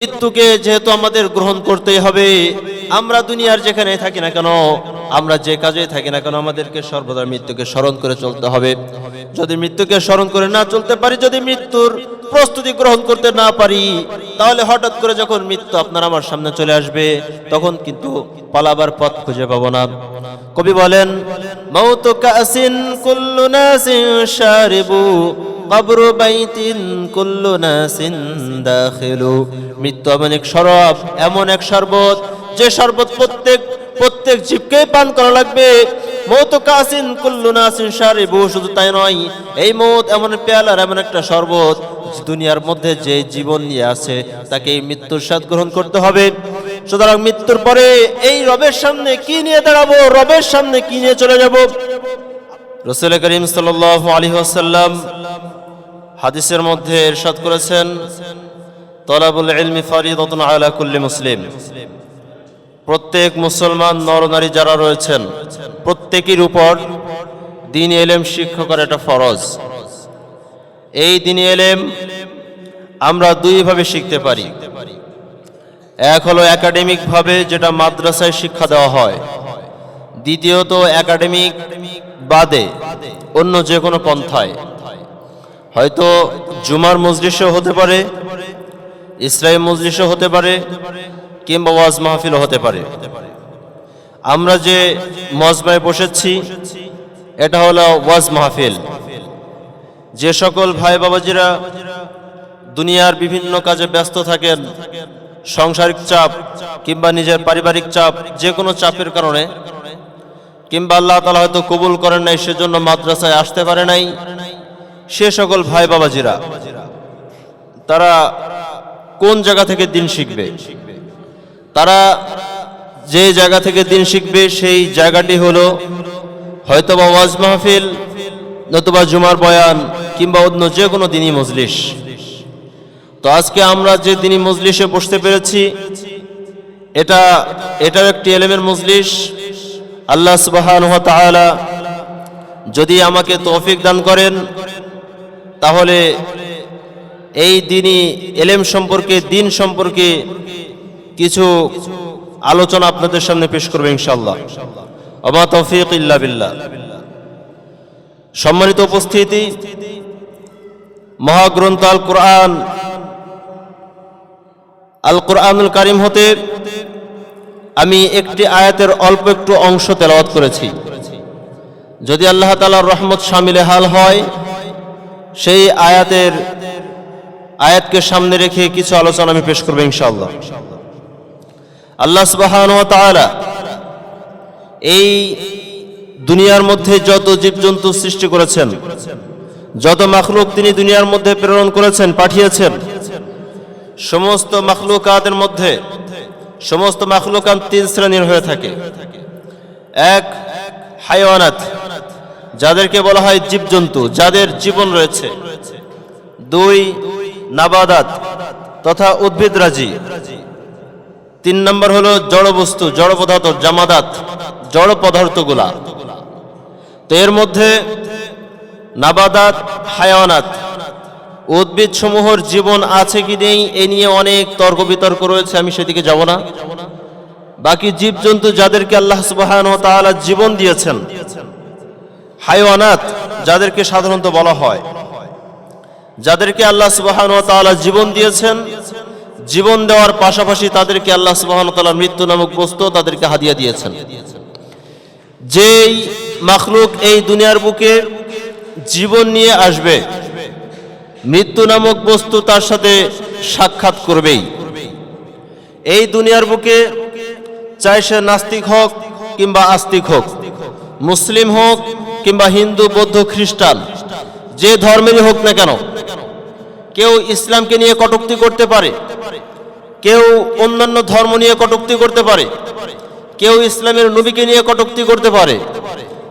মৃত্যুকে যেহেতু আমাদের গ্রহণ করতেই হবে আমরা দুনিয়ার যেখানে থাকি না কেন, আমরা যে কাজে থাকি না কেন, আমাদেরকে সর্বদা মৃত্যুকে স্মরণ করে চলতে হবে। যদি মৃত্যুকে স্মরণ করে না চলতে পারি, যদি মৃত্যুর প্রস্তুতি গ্রহণ করতে না পারি, তাহলে হঠাৎ করে যখন মৃত্যু আপনার আমার সামনে চলে আসবে, তখন কিন্তু পালাবার পথ খুঁজে পাবো না। কবি বলেন মৃত্যু এমন এক শরব এমন এক শরবত যে শরবত প্রত্যেক প্রত্যেক জীবকে পান করা লাগবে। মৌত কাসিন কুল্লু নাসিন শারিবু, শুধু তাই নয়, এই মৌত এমন পেয়ালার, এমন একটা শরবত দুনিয়ার মধ্যে যে জীবন নিয়ে আছে, তাকে মৃত্যুর স্বাদ গ্রহণ করতে হবে। সুতরাং মৃত্যুর পরে এই রবের সামনে কি নিয়ে দাঁড়াবো, রবের সামনে কি নিয়ে চলে যাব? রসুল করিম সাল আলী আসাল্লাম হাদিসের মধ্যে ইরশাদ করেছেন, তলাবুল ইলমি ফরিদতুন আলা কুল্লি মুসলিম। প্রত্যেক মুসলমান নরনারী যারা রয়েছেন, প্রত্যেকের উপর দিন এলেম শিক্ষা করা এটা ফরজ। এই দিন এলেম আমরা দুইভাবে শিখতে পারি। এক হলো একাডেমিক ভাবে যেটা মাদ্রাসায় শিক্ষা দেওয়া হয়। দ্বিতীয়ত একাডেমিক বাদে অন্য যে কোনো পন্থায়। হয়তো জুমার মজলিসও হতে পারে ইসরায়েল মজলিসও হতে পারে কিংবা ওয়াজ মাহফিল হতে পারে। আমরা যে মজমায় বসেছি, এটা হলো ওয়াজ মাহফিল। যে সকল ভাই বাবাজিরা দুনিয়ার বিভিন্ন কাজে ব্যস্ত থাকেন, সাংসারিক চাপ কিংবা নিজের পারিবারিক চাপ, যে কোনো চাপের কারণে, কিংবা আল্লাহ তালা হয়তো কবুল করেন নাই, সেজন্য মাদ্রাসায় আসতে পারে নাই, সে সকল ভাই বাবাজিরা, তারা কোন জায়গা থেকে দিন শিখবে? তারা যে জায়গা থেকে দিন শিখবে, সেই জায়গাটি হলো হয়তোবা ওয়াজ মাহফিল, নতুবা জুমার বয়ান, কিংবা অন্য যে কোনো দিনই মজলিস। তো আজকে আমরা যে দিনই মজলিসে বসতে পেরেছি, এটা, এটাও একটি এলেমের মজলিস। আল্লাহ সুবাহান যদি আমাকে তৌফিক দান করেন, তাহলে এই দিনই এলেম সম্পর্কে, দিন সম্পর্কে কিছু আলোচনা আপনাদের সামনে পেশ করবে ইনশাল্লাহ অমা তৌফিক ইল্লা বিল্লাহ। সম্মানিত উপস্থিতি, মহাগ্রন্থ আল কোরআন, আল কোরআনুল কারিম হতে আমি একটি আয়াতের অল্প একটু অংশ তেলাওয়াত করেছি। যদি আল্লাহ তালার রহমত সামিলে হাল হয়, সেই আয়াতের আয়াতকে সামনে রেখে কিছু আলোচনা আমি পেশ করব ইনশাআল্লাহ। আল্লাহ সুবাহান এই দুনিয়ার মধ্যে যত জীবজন্তু সৃষ্টি করেছেন, যত মাখলুক তিনি দুনিয়ার মধ্যে প্রেরণ করেছেন, পাঠিয়েছেন, সমস্ত মাখলুকাতের মধ্যে, সমস্ত মাখলুকাত তিন শ্রেণির হয়ে থাকে। এক হাইওয়ানাত, যাদেরকে বলা হয় জীবজন্তু, যাদের জীবন রয়েছে। দুই নাবাদাত তথা উদ্ভিদরাজি। তিন নম্বর হলো জড় বস্তু, জড় পদার্থ, জামাদাত, জড় পদার্থগুলা। তো এর মধ্যে নাবাদাত, হায়ানাত উদ্ভিদ সমূহের জীবন আছে কি নেই এ নিয়ে অনেক তর্ক বিতর্ক রয়েছে, আমি সেদিকে যাব না। বাকি জীবজন্তু যাদেরকে আল্লাহ সুবাহান তাআলা জীবন দিয়েছেন হাইওয়ানাত যাদেরকে সাধারণত বলা হয়, যাদেরকে আল্লাহ সুবাহান তাআলা জীবন দিয়েছেন জীবন দেওয়ার পাশাপাশি তাদেরকে আল্লাহ সুবাহান তাআলা মৃত্যু নামক বস্তু তাদেরকে হাদিয়া দিয়েছেন। যেই মাখলুক এই দুনিয়ার বুকে জীবন নিয়ে আসবে, মৃত্যু নামক বস্তু তার সাথে সাক্ষাৎ করবেই। এই দুনিয়ার বুকে চাই সে নাস্তিক হোক কিংবা আস্তিক হোক, মুসলিম হোক কিংবা হিন্দু, বৌদ্ধ, খ্রিস্টান, যে ধর্মেরই হোক না কেন, কেউ ইসলামকে নিয়ে কটুক্তি করতে পারে কেউ অন্যান্য ধর্ম নিয়ে কটুক্তি করতে পারে, কেউ ইসলামের নবীকে নিয়ে কটুক্তি করতে পারে,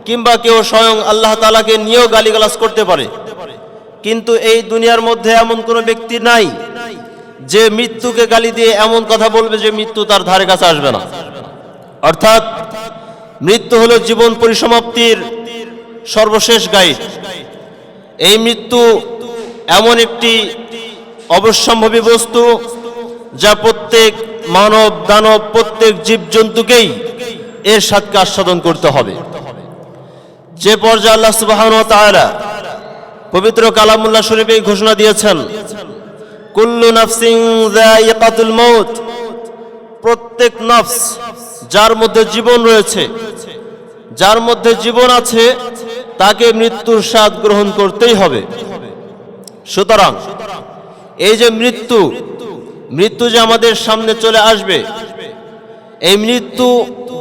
কিংবা কেউ স্বয়ং আল্লাহ তালাকে নিয়েও গালিগালাজ করতে পারে। কিন্তু এই দুনিয়ার মধ্যে এমন কোনো ব্যক্তি নাই যে মৃত্যুকে গালি দিয়ে এমন কথা বলবে যে মৃত্যু তার ধারে কাছে আসবে না। অর্থাৎ মৃত্যু হলো জীবন পরিসমাপ্তির সর্বশেষ গাইড। এই মৃত্যু এমন একটি অবশ্যম্ভাবী বস্তু যা প্রত্যেক মানব, দানব, প্রত্যেক জীবজন্তুকেই এর স্বাদকে আস্বাদন করতে হবে। যে পর্যায়ে আল্লাহ সুবহান তাআলা পবিত্র কালামুল্লাহ শরীফে ঘোষণা দিয়েছেন, কুল্লু নাফসিং যায়িকাতুল মউত। প্রত্যেক নফস যার মধ্যে জীবন রয়েছে, যার মধ্যে জীবন আছে, তাকে মৃত্যুর স্বাদ গ্রহণ করতেই হবে। সুতরাং এই যে মৃত্যু মৃত্যু যে আমাদের সামনে চলে আসবে, এই মৃত্যু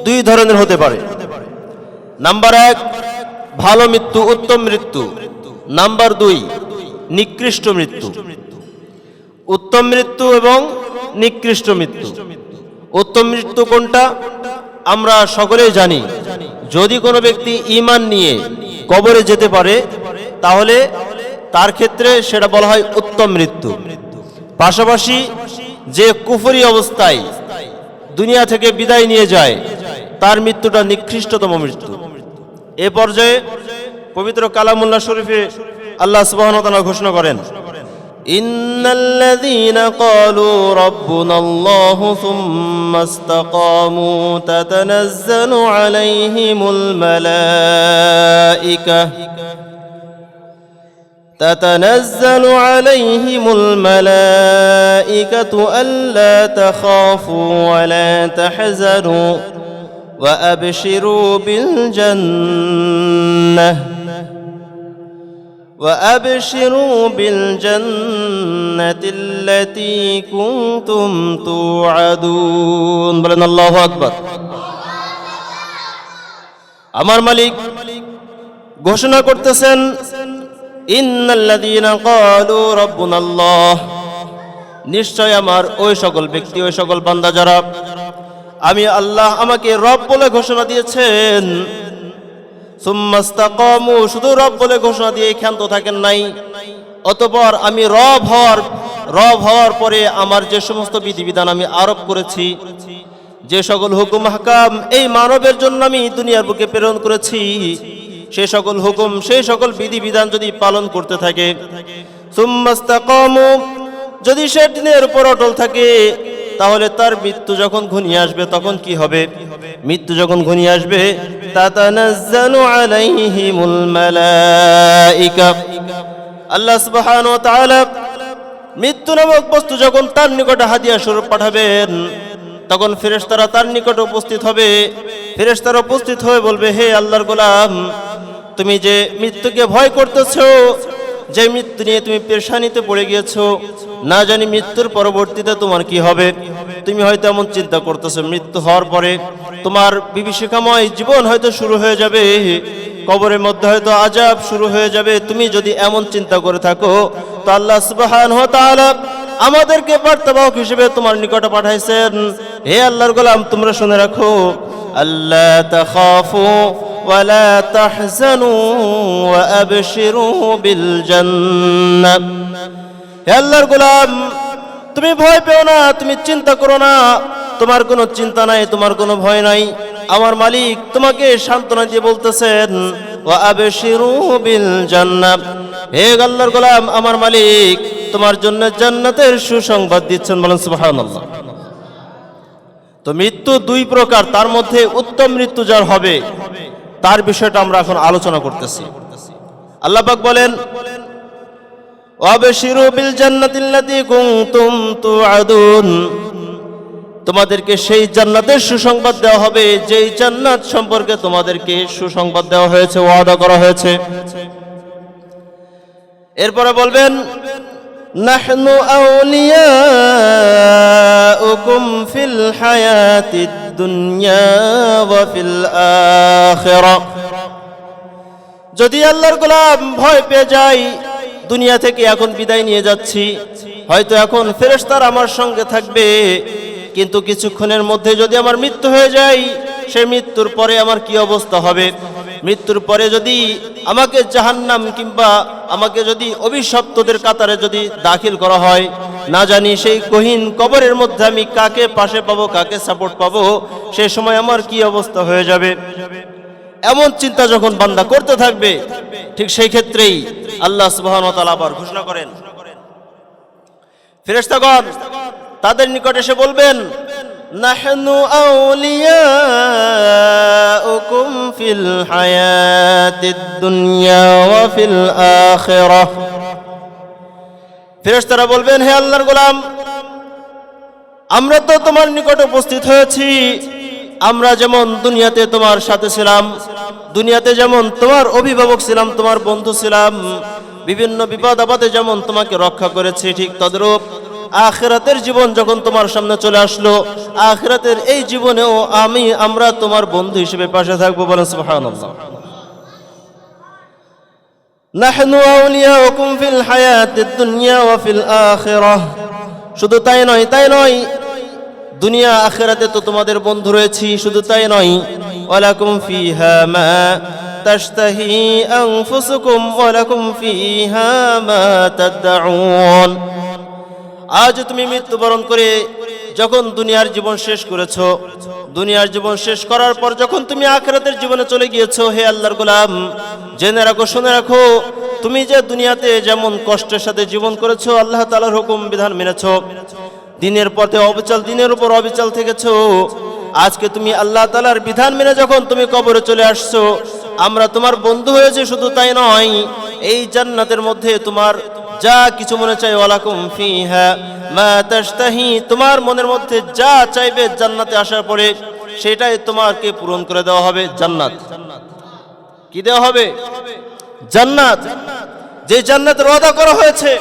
দুই ধরনের হতে পারে। নাম্বার এক, ভালো মৃত্যু, উত্তম মৃত্যু। নাম্বার দুই, নিকৃষ্ট মৃত্যু। উত্তম মৃত্যু এবং নিকৃষ্ট মৃত্যু। উত্তম মৃত্যু কোনটা? আমরা সকলেই জানি, যদি কোনো ব্যক্তি ইমান নিয়ে কবরে যেতে পারে, তাহলে তার ক্ষেত্রে সেটা বলা হয় উত্তম মৃত্যু। পাশাপাশি যে কুফরি অবস্থায় দুনিয়া থেকে বিদায় নিয়ে যায়, তার মৃত্যুটা নিকৃষ্টতম মৃত্যু। এ পর্যায়ে পবিত্র কালামুল্লাহ শরীফে আল্লাহ তাআলা ঘোষণা করেন ক্বালু রাব্বুনাল্লাহু সুম্মা ইসতাকামু তাতানাজ্জালু আলাইহিমুল মালায়েকা تتنزل عليهم الملائكة ألا تخافوا ولا تحزنوا وأبشروا بالجنة وأبشروا بالجنة التي كنتم توعدون بلن الله أكبر আমার মালিক ঘোষণা করতেছেন ইন্নাল্লাযীনা ক্বালু রাব্বুনাল্লাহ নিশ্চয় আমার ওই সকল ব্যক্তি, ওই সকল বান্দা যারা আমি আল্লাহ আমাকে রব বলে ঘোষণা দিয়েছেন শুধু রব বলে ঘোষণা দিয়ে ক্ষান্ত থাকেন নাই। অতপর আমি রব হওয়ার রব হওয়ার পরে আমার যে সমস্ত বিধিবিধান আমি আরোপ করেছি, যে সকল হুকুম, হাকাম এই মানবের জন্য আমি দুনিয়ার বুকে প্রেরণ করেছি সে সকল হুকুম সেই সকল বিধিবিধান যদি পালন করতে থাকে। যদি সে দিনের উপর অটল থাকে, তাহলে তার মৃত্যু যখন ঘনিয়ে আসবে, তখন কি হবে? মৃত্যু যখন ঘনিয়ে আসবে আল্লাহ মৃত্যু নামক বস্তু যখন তার নিকটে হাদিয়া স্বরূপ পাঠাবেন তখন ফেরেশতারা তার নিকটে উপস্থিত হবে। ফেরেশতারা উপস্থিত হয়ে বলবে, হে আল্লাহর গোলাম, তুমি যে মৃত্যুকে ভয় করতেছ, যে মৃত্যু নিয়ে তুমি পেশানিতে পড়ে গিয়েছ, না জানি মৃত্যুর পরবর্তীতে তোমার কি হবে। তুমি হয়তো এমন চিন্তা করতেছো, মৃত্যু হওয়ার পরে তোমার বিভীষিকাময় জীবন হয়তো শুরু হয়ে যাবে, কবরের মধ্যে হয়তো আজাব শুরু হয়ে যাবে। তুমি যদি এমন চিন্তা করে থাকো, তো আল্লাহ তাআলা আমাদেরকে বার্তাবাহক হিসেবে তোমার নিকটে পাঠাইছেন হে আল্লাহর গোলাম তোমরা শুনে রাখো আল্লাহ তাখাফু ولا تحزنوا وأبشروا بالجنة হে আল্লাহর গোলাম তুমি ভয় পেও না তুমি চিন্তা করো না তোমার কোনো চিন্তা নাই তোমার কোনো ভয় নাই আমার মালিক তোমাকে সান্ত্বনা দিয়ে বলতেছেন গোলাম, আমার মালিক, তোমার জন্য জান্নাতের সুসংবাদ দিচ্ছেন বলেন সুবহানাল্লাহ। তো মৃত্যু দুই প্রকার, তার মধ্যে উত্তম মৃত্যু যার হবে, তার বিষয়টা আমরা এখন আলোচনা করতেছি। আল্লাহ পাক বলেন ওয়াবশিরু বিল জান্নাতিল্লাতী কুনতুম তুআদুন। তোমাদেরকে সেই জান্নাতের সুসংবাদ দেওয়া হবে। যেই জান্নাত সম্পর্কে তোমাদেরকে সুসংবাদ দেওয়া হয়েছে, ওয়াদা করা হয়েছে। এরপরে বলবেন, নাহনু আউলিয়াউকুম ফিল হায়াতিদ দুনিয়া ওয়া ফিল আখিরাহ যদি আল্লাহর গোলাম ভয় পেয়ে যাই দুনিয়া থেকে এখন বিদায় নিয়ে যাচ্ছি। হয়তো এখন ফেরেশতার আমার সঙ্গে থাকবে। কিন্তু কিছুক্ষণের মধ্যে যদি আমার মৃত্যু হয়ে যায় সেই মৃত্যুর পরে আমার কি অবস্থা হবে? মৃত্যুর পরে যদি আমাকে জাহান্নাম কিংবা আমাকে যদি অভিশপ্তদের কাতারে যদি দাখিল করা হয়, না জানি সেই কহিন কবরের মধ্যে আমি কাকে পাশে পাবো, কাকে সাপোর্ট পাবো, সে সময় আমার কি অবস্থা হয়ে যাবে? এমন চিন্তা যখন বান্দা করতে থাকবে, ঠিক সেই ক্ষেত্রেই আল্লাহ সুবহান আবার ঘোষণা করেন। ফেরেশতাগণ তাদের নিকট এসে বলবেন, নাহনু দুনিয়া বলবেন, হে আল্লাহর গোলাম, আমরা তো তোমার নিকট উপস্থিত হয়েছি। আমরা যেমন দুনিয়াতে তোমার সাথে ছিলাম, দুনিয়াতে যেমন তোমার অভিভাবক ছিলাম, তোমার বন্ধু ছিলাম, বিভিন্ন বিপদ আপদে যেমন তোমাকে রক্ষা করেছি, ঠিক তদরূপ আখিরাতের জীবন যখন তোমার সামনে চলে আসলো, আখিরাতের এই জীবনেও আমি, আমরা তোমার বন্ধু হিসেবে পাশে থাকব বলেন শুধু তাই নয় তাই নয়, দুনিয়া আখেরাতে তো তোমাদের বন্ধু রয়েছি, শুধু তাই নয়, ওয়ালাকুম ফিহা মা তাশতাহি আনফুসুকুম, ওয়ালাকুম ফিহা মা আজ তুমি মৃত্যুবরণ করে যখন দুনিয়ার জীবন শেষ করেছ, দুনিয়ার জীবন শেষ করার পর যখন তুমি আখেরাতের জীবনে চলে গিয়েছো, হে আল্লাহর গোলাম, জেনে রাখো, শুনে রাখো, তুমি যে দুনিয়াতে যেমন কষ্টের সাথে জীবন করেছ, আল্লাহ তালার হুকুম বিধান মেনেছো। দিনের পথে অবিচল, দিনের উপর অবিচল থেকেছো। আজকে তুমি আল্লাহ তালার বিধান মেনে যখন তুমি কবরে চলে আসছো, আমরা তোমার বন্ধু হয়েছে, শুধু তাই নয়, এই জান্নাতের মধ্যে তোমার যা কিছু মনে চাই, ওয়ালাকুম ফিহা মা তাশতাহি। তোমার মনের মধ্যে যা চাইবে জান্নাতে আসার পরে সেটাই তোমাকে পূরণ করে দেওয়া হবে জান্নাত। কি দেওয়া হবে? জান্নাত। যে জান্নাতের ওয়াদা করা হয়েছে,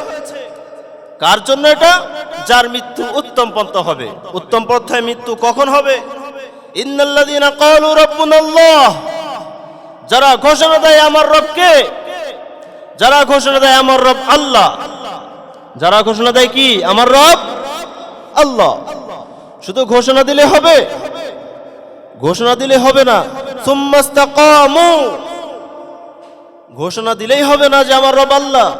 কার জন্য এটা? যার মৃত্যু উত্তম পন্থা হবে। উত্তম পন্থায় মৃত্যু কখন হবে? ইন্নাল্লাযীনা ক্বালু রাব্বুনাল্লাহ। যারা ঘোষণা দেয় আমার রবকে যারা ঘোষণা দেয় আমার রব আল্লাহ। যারা ঘোষণা দেয় কি? আমার রব আল্লাহ। শুধু ঘোষণা দিলে হবে? ঘোষণা দিলে হবে না। ঘোষণা দিলেই হবে না যে আমার রব আল্লাহ।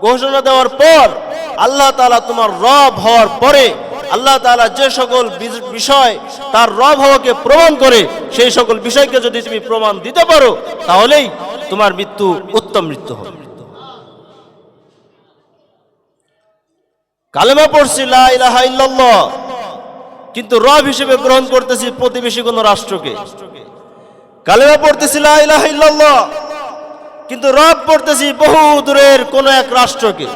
ঘোষণা দেওয়ার পর আল্লাহ তাআলা তোমার রব হওয়ার পরে আল্লাহ তাআলা যে সকল বিষয় তার রব হওয়াকে প্রমাণ করে, সেই সকল বিষয়কে যদি তুমি প্রমাণ দিতে পারো, তাহলেই তোমার মৃত্যু উত্তম মৃত্যু হবে। কালেমা পড়ছি কিন্তু রব হিসেবে গ্রহণ করতেছি প্রতিবেশী কোন রাষ্ট্রকে। কালেমা পড়তেছি কিন্তু রব পড়তেছি বহু দূরের কোন এক রাষ্ট্রকে।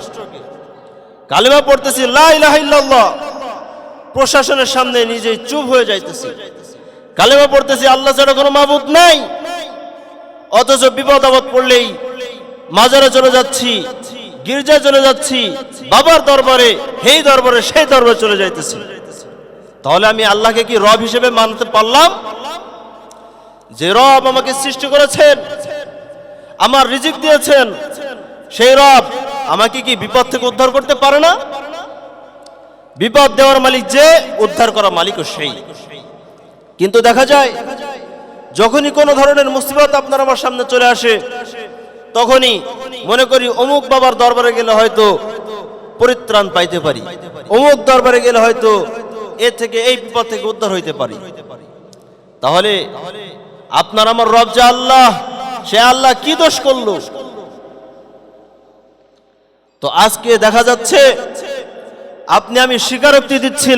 কালেমা পড়তেছি, লা ইলাহা ইল্লাল্লাহ। প্রশাসনের সামনে নিজেই চুপ হয়ে যাইতেছি। কালেমা পড়তেছি, আল্লাহ ছাড়া কোনো মাবুদ নাই। অথচ বিপদ আপদ পড়লেই মাজারে চলে যাচ্ছি, গির্জায় চলে যাচ্ছি, বাবার দরবারে, হেই দরবারে, সেই দরবারে চলে যাইতেছি। তাহলে আমি আল্লাহকে কি রব হিসেবে মানতে পারলাম? যে রব আমাকে সৃষ্টি করেছেন, আমার রিজিক দিয়েছেন, সেই রব আমাকে কি বিপদ থেকে উদ্ধার করতে পারে না? বিপদ দেওয়ার মালিক যে, উদ্ধার করা মালিকও সেই। কিন্তু দেখা যায়, যখনই কোনো ধরনের মুসিবত আপনার আমার সামনে চলে আসে, তখনই মনে করি অমুক বাবার দরবারে গেলে হয়তো পরিত্রাণ পাইতে পারি। অমুক দরবারে গেলে হয়তো এ থেকে এই বিপদ থেকে উদ্ধার হইতে পারি। তাহলে আপনার আমার রব যে আল্লাহ, সে আল্লাহ কি দোষ করল? তো আজকে দেখা যাচ্ছে আপনি আমি স্বীকারোক্তি দিচ্ছি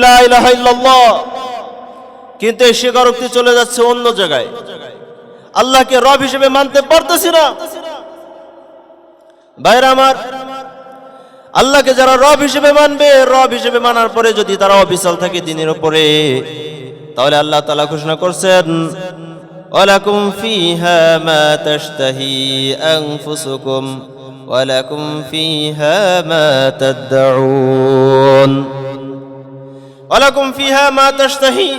কিন্তু এই স্বীকারোক্তি চলে যাচ্ছে অন্য জায়গায়। আল্লাহকে রব হিসেবে মানতে পারতেছি না। ভাইরা আমার, আল্লাহকে যারা রব হিসেবে মানবে, রব হিসেবে মানার পরে যদি তারা অবিচল থাকে দিনের উপরে, তাহলে আল্লাহ তালা ঘোষণা করছেন, ওয়ালাকুম ফিহা মা তাশতাহি আনফুসুকুম। ওয়ালাকুম ফিহা মা তাদউন। ওয়ালাকুম ফিহা মা তাশতাহি।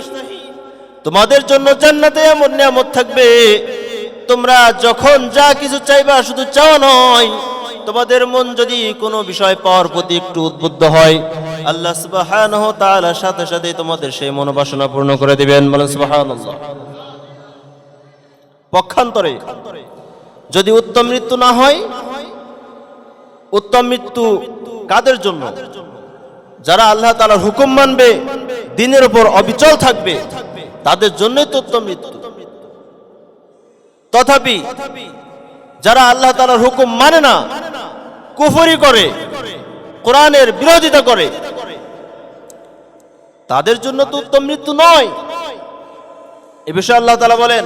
তোমাদের জন্য জান্নাতে এমন নিয়ামত থাকবে, তোমরা যখন যা কিছু চাইবা শুধু চাওয়া নয়, তোমাদের মন যদি কোনো বিষয় পাওয়ার প্রতি একটু উদ্বুদ্ধ হয়, আল্লাহ সুবহানাহু ওয়া তাআলার সাথে সাথে তোমাদের সেই মনোবাসনা পূর্ণ করে দিবেন। বলেন সুবহানাল্লাহ। পক্ষান্তরে, যদি উত্তম মৃত্যু না হয় উত্তম মৃত্যু কাদের জন্য? যারা আল্লাহ তাআলার হুকুম মানবে, দিনের উপর অবিচল থাকবে, তাদের জন্যই তো উত্তম মৃত্যু। তথাপি যারা আল্লাহ তাআলার হুকুম মানে না, কুফরি করে, কোরআনের বিরোধিতা করে, তাদের জন্য তো উত্তম মৃত্যু নয়। এ বিষয়ে আল্লাহ তালা বলেন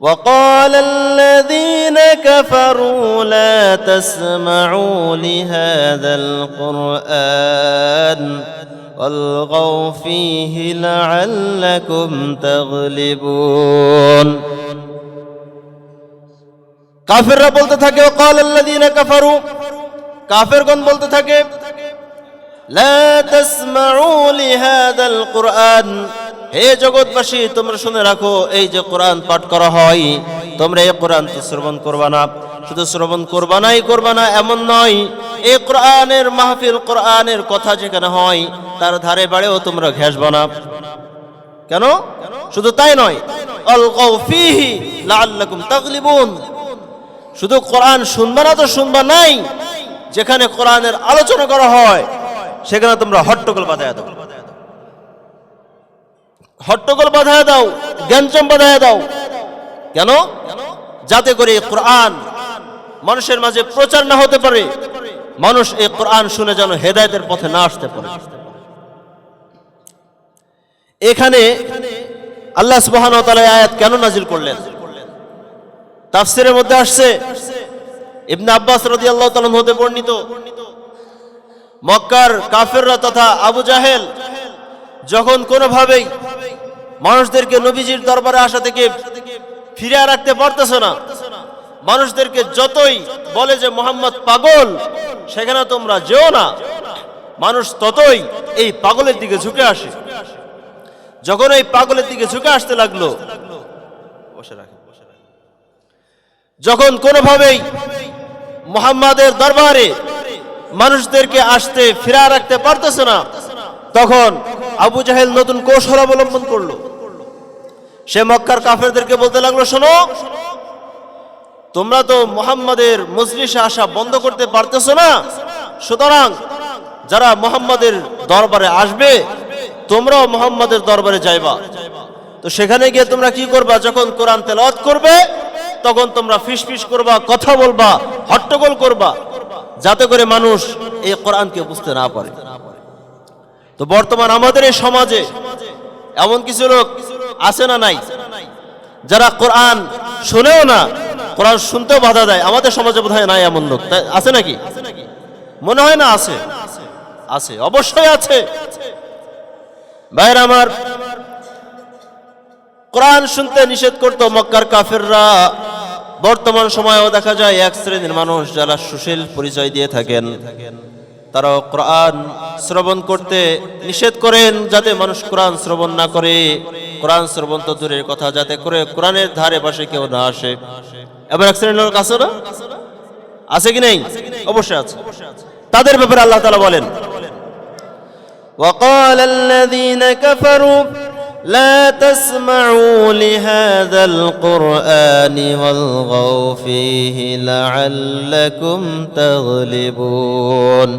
وقال الذين كفروا لا تسمعوا لهذا القرآن والغوا فيه لعلكم تغلبون কাফেররা বলতে থাকে وقال الذين كفروا কাফেরগণ বলতে থাকে لا تسمعوا لهذا القرآن হে জগৎবাসী, তোমরা শুনে রাখো, এই যে কোরআন পাঠ করা হয়, তোমরা এই কোরআন তো শ্রবণ করবা না। শুধু শ্রবণ করবা নাই করবা না, এমন নয়। এই কোরআনের মাহফিল কোরআনের কথা যেখানে হয়, তার ধারে বাড়েও তোমরা ঘেসবা না। কেন? শুধু তাই নয়। শুধু কোরআন শুনবা না তো শুনবা নাই। যেখানে কোরআনের আলোচনা করা হয়, সেখানে তোমরা হট্টগোল বাধায় দাও। হট্টগোল বাধায় দাও জ্ঞানচম বাধায় দাও। কেন? যাতে করে কোরআন মানুষের মাঝে প্রচার না হতে পারে, মানুষ এই কোরআন শুনে যেন হেদায়েতের পথে না আসতে পারে। এখানে আল্লাহ তাআলা আয়াত কেন নাজিল করলেন? তাফসিরের মধ্যে আসছে, ইবনে আব্বাস রাদিয়াল্লাহু তাআলা হতে বর্ণিত, মক্কার কাফেররা তথা আবু জাহেল যখন কোনোভাবেই মানুষদেরকে নবীজির দরবারে আসা থেকে ফিরে রাখতে পারতেছে না। মানুষদেরকে যতই বলে যে মোহাম্মদ পাগল, সেখানে তোমরা যেও না। মানুষ ততই এই পাগলের দিকে ঝুঁকে আসে। যখন এই পাগলের দিকে ঝুঁকে আসতে লাগল যখন কোনোভাবেই মোহাম্মদের দরবারে মানুষদেরকে আসতে ফিরা রাখতে পারতেছে না, তখন আবু জাহেল নতুন কৌশল অবলম্বন করল। সে মক্কার কাফেরদেরকে বলতে লাগল, শোনো, তোমরা তো মোহাম্মদের মজলিসে আসা বন্ধ করতে পারতেছো না। সুতরাং যারা মোহাম্মদের দরবারে আসবে, তোমরাও মোহাম্মদের দরবারে যাইবা। তো সেখানে গিয়ে তোমরা কি করবা? যখন কোরআন তেলাওয়াত করবে, তখন তোমরা ফিসফিস করবা, কথা বলবা, হট্টগোল করবা, যাতে করে মানুষ এই কোরআনকে বুঝতে না পারে। তো বর্তমান আমাদের এই সমাজে এমন কিছু লোক আছে না নাই? যারা কোরআন শুনেও না, কোরআন শুনতেও বাধা দেয়, আমাদের সমাজে বোধ হয় নাই এমন লোক। আছে নাকি? মনে হয় না আছে। আছে, অবশ্যই আছে। আমার, কোরআন শুনতে নিষেধ করতো মক্কার কাফেররা। বর্তমান সময়েও দেখা যায় এক শ্রেণির মানুষ যারা সুশীল পরিচয় দিয়ে থাকেন। তারাও কোরআন শ্রবণ করতে নিষেধ করেন যাতে মানুষ কোরআন শ্রবণ না করে। কোরআন শ্রবণ তো দূরের কথা যাতে করে কোরআনের ধারে পাশে কেউ না আসে এবার এক শ্রেণীর লোক আছে না আছে কি নেই অবশ্যই আছে তাদের ব্যাপারে আল্লাহ তালা বলেন وقال الذين كفروا لا تسمعوا لهذا القرآن والغوا فيه لعلكم تغلبون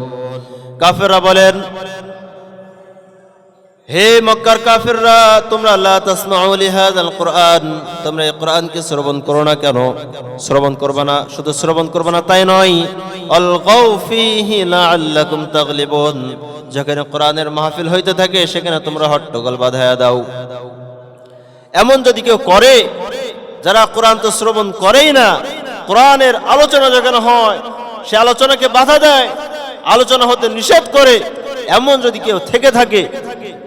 কাফেররা বলেন হে মক্কার কাফিররা, তোমরা লা তাসমাউ লিহাযাল কোরআন। তোমরা এই কোরআনকে শ্রবণ করো না কেন? শ্রবণ করবে না? শুধু শ্রবণ করবে না, তাই নয়। অলগাউ ফীহি লাআল্লাকুম তাগলিবুন। যেখানে কোরআনের মাহফিল হইতে থাকে, সেখানে তোমরা হট্টগোল বাধায়া দাও। এমন যদি কেউ করে, যারা কোরআন তো শ্রবণ করেই না, কোরআনের আলোচনা যেখানে হয়, সে আলোচনাকে বাধা দেয়, আলোচনা হতে নিষেধ করে। এমন যদি কেউ থেকে থাকে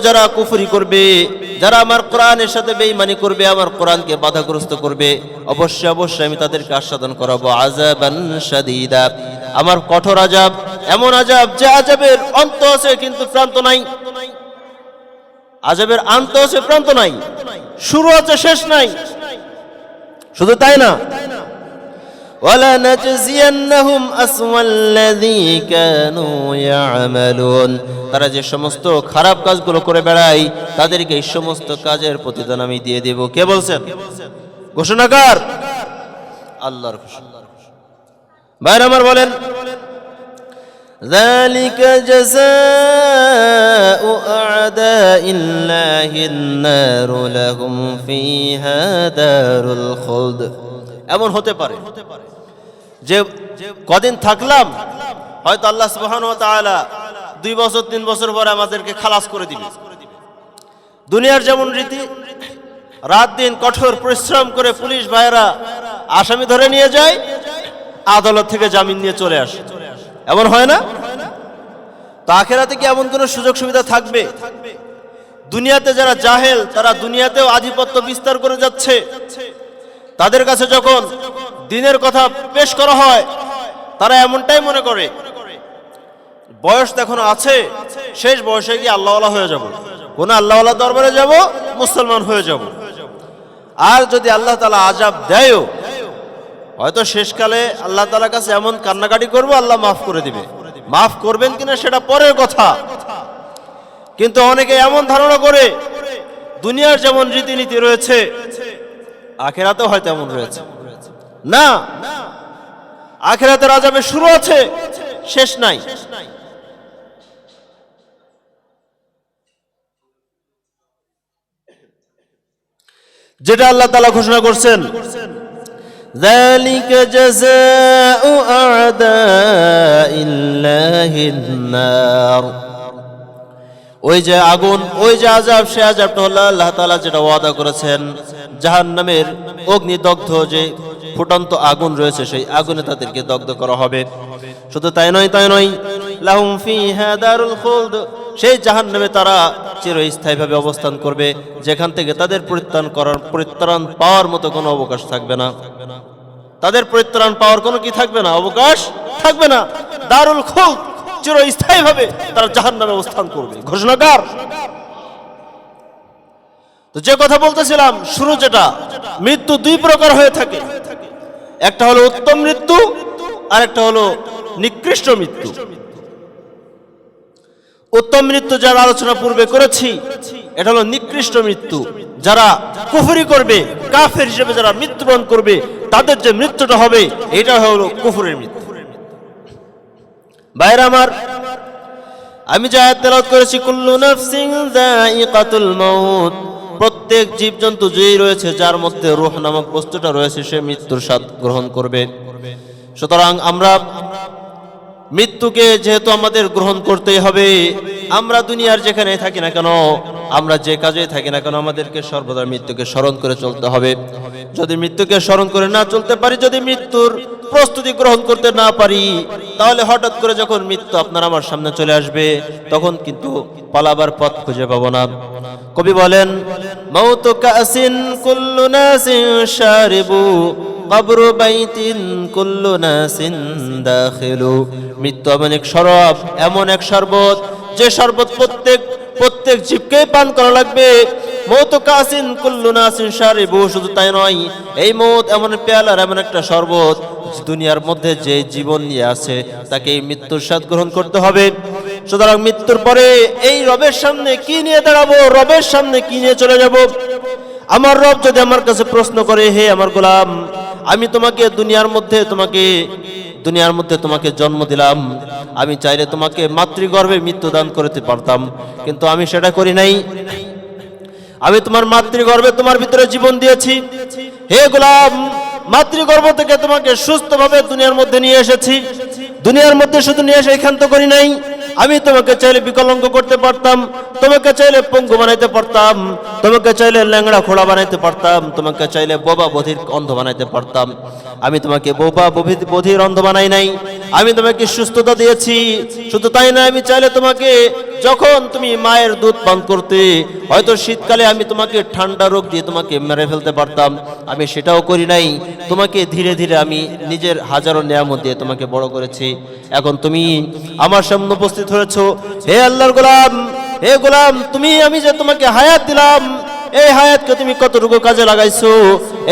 যারা কুফরি করবে, যারা আমার কোরআনের সাথে বেঈমানি করবে, আমার কোরআনকে বাধাগ্রস্ত করবে, অবশ্যই অবশ্যই আমি তাদেরকে আস্বাদন করাবো। আমার কঠোর আযাব, এমন আযাব যে আযাবের অন্ত আছে কিন্তু প্রান্ত নাই। আযাবের আন্ত আছে, প্রান্ত নাই। শুরু আছে, শেষ নাই। শুধু তাই না? তারা যে সমস্ত খারাপ কাজগুলো করে বেড়ায় তাদেরকে এই সমস্ত কাজের প্রতিদান আমি দিয়ে দেব কে বলছেন ঘোষণাকার আল্লাহর ঘোষণা ভাইর আমার বলেন ذلك جزاء أعداء الله النار لهم فيها دار الخلد এমন হতে পারে যে কদিন থাকলাম, হয়তো আল্লাহ সুবহানাহু ওয়া দুই বছর, তিন বছর পরে আমাদেরকে খালাস করে দিবে। দুনিয়ার যেমন রীতি, রাত দিন কঠোর পরিশ্রম করে পুলিশ ভাইরা আসামি ধরে নিয়ে যায়, আদালত থেকে জামিন নিয়ে চলে আসে। এমন হয় না? তো আখেরাতে কি এমন কোনো সুযোগ সুবিধা থাকবে? দুনিয়াতে যারা জাহেল, তারা দুনিয়াতেও আধিপত্য বিস্তার করে যাচ্ছে। তাদের কাছে যখন দিনের কথা পেশ করা হয়, তারা এমনটাই মনে করে, বয়স এখনও আছে, শেষ বয়সে গিয়ে আল্লাহওয়ালা হয়ে যাব। কোন আল্লাহওয়ালা দরবারে যাব, মুসলমান হয়ে যাব। আর যদি আল্লাহ তালা আজাব দেয়ও, হয়তো শেষকালে আল্লাহ তালার কাছে এমন কান্নাকাটি করব, আল্লাহ মাফ করে দিবে। মাফ করবেন কিনা সেটা পরের কথা। কিন্তু অনেকে এমন ধারণা করে, দুনিয়ার যেমন রীতিনীতি রয়েছে আখেরাতেও হয়তো এমন রয়েছে না আখেরাতের আজাবে শুরু আছে শেষ নাই যেটা আল্লাহ তালা ঘোষণা করছেন ذلك جزاء أعداء الله النار ওই যে আগুন, ওই যে আজাব সে আজাবটা হলো আল্লাহ তাআলা যেটা ওয়াদা করেছেন। জাহান্নামের অগ্নিদগ্ধ যে ফুটন্ত আগুন রয়েছে, সেই আগুনে তাদেরকে দগ্ধ করা হবে। শুধু তাই নয় তাই নয় দারুল সেই জাহান্নামে তারা চিরস্থায়ীভাবে অবস্থান করবে। যেখান থেকে তাদের পরিত্রাণ করার, পরিত্রাণ পাওয়ার মতো কোনো অবকাশ থাকবে না। তাদের পরিত্রাণ পাওয়ার কোনো কি থাকবে না? অবকাশ থাকবে না। দারুল খুলদ। চিরস্থায়ীভাবে তারা জাহান্নামে অবস্থান করবে। ঘোষণাকার তো যে কথা বলতেছিলাম, শুরু যেটা, মৃত্যু দুই প্রকার হয়ে থাকে। একটা হলো উত্তম মৃত্যু আর একটা হলো নিকৃষ্ট মৃত্যু। উত্তম মৃত্যু যার আলোচনা পূর্বে করেছি, এটা হলো নিকৃষ্ট মৃত্যু। যারা কুফরি করবে, কাফের হিসেবে যারা মৃত্যুবরণ করবে, তাদের যে মৃত্যুটা হবে, এটা হলো কুফরের মৃত্যু। বাইরে আমার, আমি যা তেলাওয়াত করেছি, কুল্লু নাফসিন যায়িকাতুল মাউত। প্রত্যেক জীবজন্তু যেই রয়েছে, যার মধ্যে রূহ নামক বস্তুটা রয়েছে, সে মৃত্যুর স্বাদ গ্রহণ করবে। সুতরাং আমরা মৃত্যুকে যেহেতু আমাদের গ্রহণ করতেই হবে, আমরা দুনিয়ার যেখানে থাকি না কেন, আমরা যে কাজে থাকি না কেন, আমাদেরকে সর্বদা মৃত্যুকে স্মরণ করে চলতে হবে। যদি মৃত্যুকে স্মরণ করে না চলতে পারি, যদি মৃত্যুর প্রস্তুতি গ্রহণ করতে না পারি, তাহলে হঠাৎ করে যখন মৃত্যু আপনার আমার সামনে চলে আসবে, তখন কিন্তু পালাবার পথ খুঁজে পাবো না। কবি বলেন মৃত্যু এমন এক শরব এমন এক শরবত, যে শরবত প্রত্যেক প্রত্যেক জীবকে পান করা লাগবে। মৌত কাসিন কুল্লু নাসিন শারিবু শুধু তাই নয়, এই মৌত এমন পেয়ালার এমন একটা শরবত দুনিয়ার মধ্যে যে জীবন নিয়ে আছে, তাকে মৃত্যুর স্বাদ গ্রহণ করতে হবে। সুতরাং মৃত্যুর পরে এই রবের সামনে কি নিয়ে দাঁড়াবো, রবের সামনে কি নিয়ে চলে যাব? আমার রব যদি আমার কাছে প্রশ্ন করে, হে আমার গোলাম, আমি তোমাকে দুনিয়ার মধ্যে তোমাকে দুনিয়ার মধ্যে তোমাকে জন্ম দিলাম। আমি চাইলে তোমাকে মাতৃগর্ভে মৃত্যু দান করতে পারতাম, কিন্তু আমি সেটা করি নাই। আমি তোমার মাতৃগর্ভে তোমার ভিতরে জীবন দিয়েছি। হে গোলাম, মাতৃগর্ভ থেকে তোমাকে সুস্থভাবে দুনিয়ার মধ্যে নিয়ে এসেছি। দুনিয়ার মধ্যে শুধু নিয়ে এসে এখান্ত করি নাই। আমি তোমাকে চাইলে বিকলঙ্গ করতে পারতাম, তোমাকে চাইলে পঙ্গু বানাইতে পারতাম, তোমাকে চাইলে ল্যাংড়া খোড়া বানাইতে পারতাম, তোমাকে চাইলে বোবা বধির অন্ধ বানাইতে পারতাম। আমি তোমাকে বোবা বধির অন্ধ বানাই নাই। আমি তোমাকে সুস্থতা দিয়েছি, শুধু তাই না আমি চাইলে তোমাকে যখন তুমি মায়ের দুধ পান করতে, হয়তো শীতকালে আমি তোমাকে ঠান্ডা রোগ দিয়ে তোমাকে মেরে ফেলতে পারতাম। আমি সেটাও করি নাই। তোমাকে ধীরে ধীরে আমি নিজের হাজারো নিয়ামত দিয়ে তোমাকে বড় করেছি। এখন তুমি আমার সামনে উপস্থিত হয়েছো হে আল্লাহর গোলাম, হে গোলাম, তুমি, আমি যে তোমাকে হায়াত দিলাম, এই হায়াতকে তুমি কতটুকু কাজে লাগাইছো?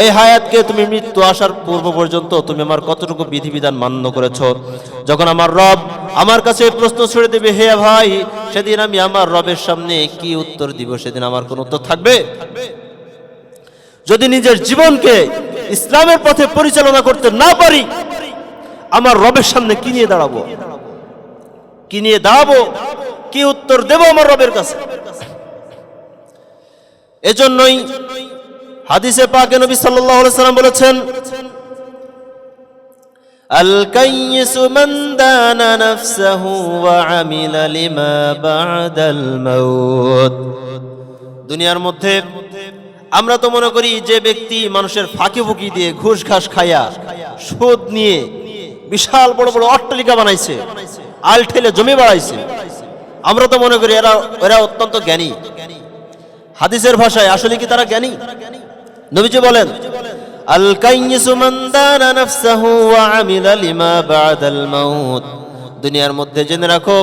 এই হায়াতকে তুমি মৃত্যু আসার পূর্ব পর্যন্ত তুমি আমার কতটুকু বিধিবিধান মান্য করেছ? যখন আমার রব আমার কাছে প্রশ্ন ছুড়ে দেবে, হে ভাই, সেদিন আমি আমার রবের সামনে কি উত্তর দিব? সেদিন আমার কোন উত্তর থাকবে? যদি নিজের জীবনকে ইসলামের পথে পরিচালনা করতে না পারি, আমার রবের সামনে কি নিয়ে দাঁড়াবো? কি নিয়ে দাঁড়াবো? কি উত্তর দেব আমার রবের কাছে? এজন্যই হাদিসে পাকে নবী সাল্লাল্লাহু আলাইহি সাল্লাম বলেছেন আল কাইয়িসু মান দানা নাফসাহু ওয়া আমিলা লিমা দুনিয়ার মধ্যে আমরা তো মনে করি যে ব্যক্তি মানুষের ফাঁকি ফুকি দিয়ে ঘুষ ঘাস খায়া সুদ নিয়ে বিশাল বড় বড় অট্টালিকা বানাইছে। আল ঠেলে জমি বাড়াইছে। আমরা তো মনে করি এরা এরা অত্যন্ত জ্ঞানী। হাদিসের ভাষায় আসলে কি তারা জ্ঞানী? নবীজি বলেন, আল কাইয়িসু মান দানা নাফসাহু ওয়া আমিলা লিমা বা'দাল মাউত। দুনিয়ার মধ্যে জেনে রাখো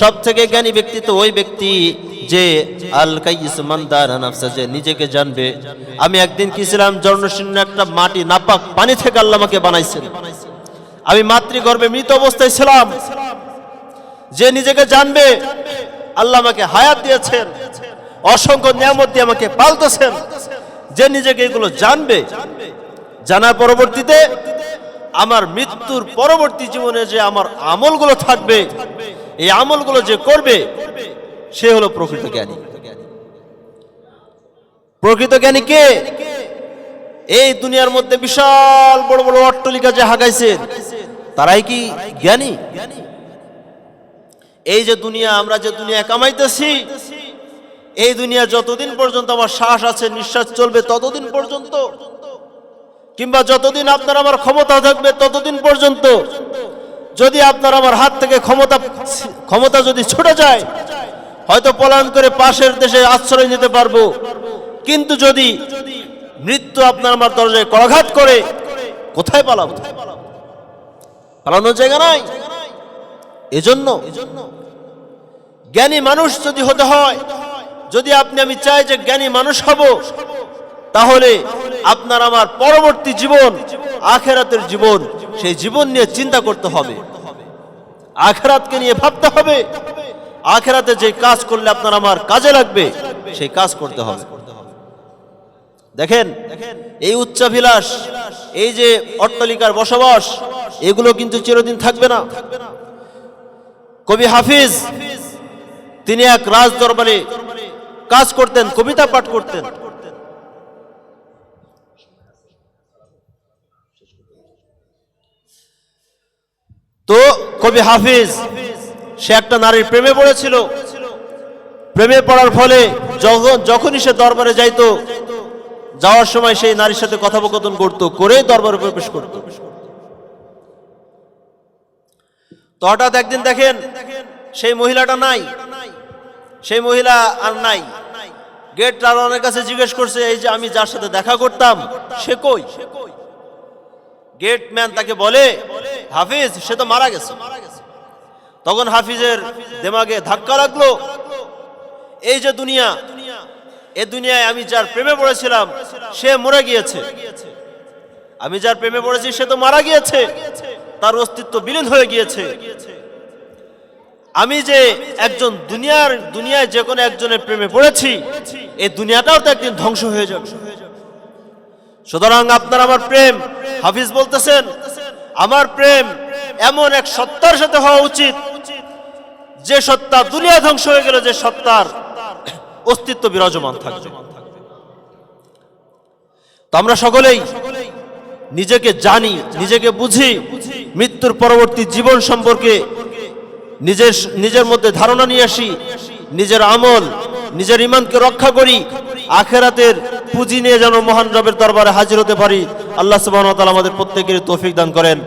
সব থেকে জ্ঞানী ব্যক্তি তো ওই ব্যক্তি যে আল নাফসা, যে নিজেকে জানবে। আমি একদিন কি ছিলাম জন্মশূন্য একটা মাটি নাপাক পানি থেকে আল্লাহ আমাকে বানাইছেন। আমি মাতৃগর্ভে মৃত অবস্থায় ছিলাম। যে নিজেকে জানবে, আল্লাহ আমাকে হায়াত দিয়েছেন, অসংখ্য নিয়ামত দিয়ে আমাকে পালতেছেন। যে নিজেকে এগুলো জানবে, জানার পরবর্তীতে আমার মৃত্যুর পরবর্তী জীবনে যে আমার আমলগুলো থাকবে, এই আমলগুলো যে করবে, সে হলো প্রকৃত জ্ঞানী। প্রকৃত জ্ঞানী কে? এই দুনিয়ার মধ্যে বিশাল বড় বড় অট্টলিকা যে হাগাইছে তারাই কি জ্ঞানী? এই যে দুনিয়া, আমরা যে দুনিয়া কামাইতেছি, এই দুনিয়া যতদিন পর্যন্ত আমার শ্বাস আছে, নিঃশ্বাস চলবে ততদিন পর্যন্ত। কিংবা যতদিন আপনার আমার ক্ষমতা থাকবে ততদিন পর্যন্ত। যদি আপনার আমার হাত থেকে ক্ষমতা ক্ষমতা যদি ছুটে যায়, হয়তো পলায়ন করে পাশের দেশে আশ্রয় নিতে পারব। কিন্তু যদি মৃত্যু আপনার আমার দরজায় করাঘাত করে, কোথায় পালাবো? পালানোর জায়গা নাই? এজন্য জ্ঞানী মানুষ যদি হতে হয়, যদি আপনি, আমি চাই যে জ্ঞানী মানুষ হব, তাহলে আপনার আমার পরবর্তী জীবন, আখেরাতের জীবন, সেই জীবন নিয়ে চিন্তা করতে হবে। আখেরাতকে নিয়ে ভাবতে হবে। আখেরাতে যে কাজ করলে আপনার আমার কাজে লাগবে, সেই কাজ করতে হবে। দেখেন, এই উচ্চাভিলাষ, এই যে অট্টালিকার বসবাস, এগুলো কিন্তু চিরদিন থাকবে না। কবি হাফিজ, তিনি এক রাজ দরবারে কাজ করতেন, কবিতা পাঠ করতেন। তো কবি হাফিজ, সে একটা নারীর প্রেমে পড়েছিল। প্রেমে পড়ার ফলে যখন, যখনই সে দরবারে যাইতো, যাওয়ার সময় সেই নারীর সাথে কথোপকথন করত করে দরবারে প্রবেশ করত। তো হঠাৎ একদিন দেখেন সেই মহিলাটা নাই। সেই মহিলা আর নাই। গেট দারোয়ানের কাছে জিজ্ঞেস করছে, এই যে আমি যার সাথে দেখা করতাম, সে কই? গেট ম্যান তাকে বলে, হাফিজ, সে তো মারা গেছে। তখন হাফিজের দেমাগে ধাক্কা লাগল। এই যে দুনিয়া, এ দুনিয়ায় আমি যার প্রেমে পড়েছিলাম, সে মরে গিয়েছে। আমি যার প্রেমে পড়েছি, সে তো মারা গিয়েছে। তার অস্তিত্ব বিলীন হয়ে গিয়েছে। আমি যে একজন দুনিয়ার, দুনিয়ায় যে কোনো একজনের প্রেমে পড়েছি, এই দুনিয়াটাও তো একদিন ধ্বংস হয়ে যাবে। সুতরাং আপনার আমার প্রেম, হাফিজ বলতেছেন, আমার প্রেম এমন এক সত্তার সাথে হওয়া উচিত, যে সত্তা দুনিয়া ধ্বংস হয়ে গেলে যে সত্তার অস্তিত্ব বিরাজমান থাকবে। তো আমরা সকলেই নিজেকে জানি, নিজেকে বুঝি মৃত্যুর পরবর্তী জীবন সম্পর্কে নিজের নিজের মধ্যে ধারণা নিয়ে আসি, নিজের আমল, নিজের ইমানকে রক্ষা করি, আখেরাতের পুঁজি নিয়ে যেন মহান রবের দরবারে হাজির হতে পারি। আল্লাহ সুবাহ আমাদের প্রত্যেকের তৌফিক দান করেন।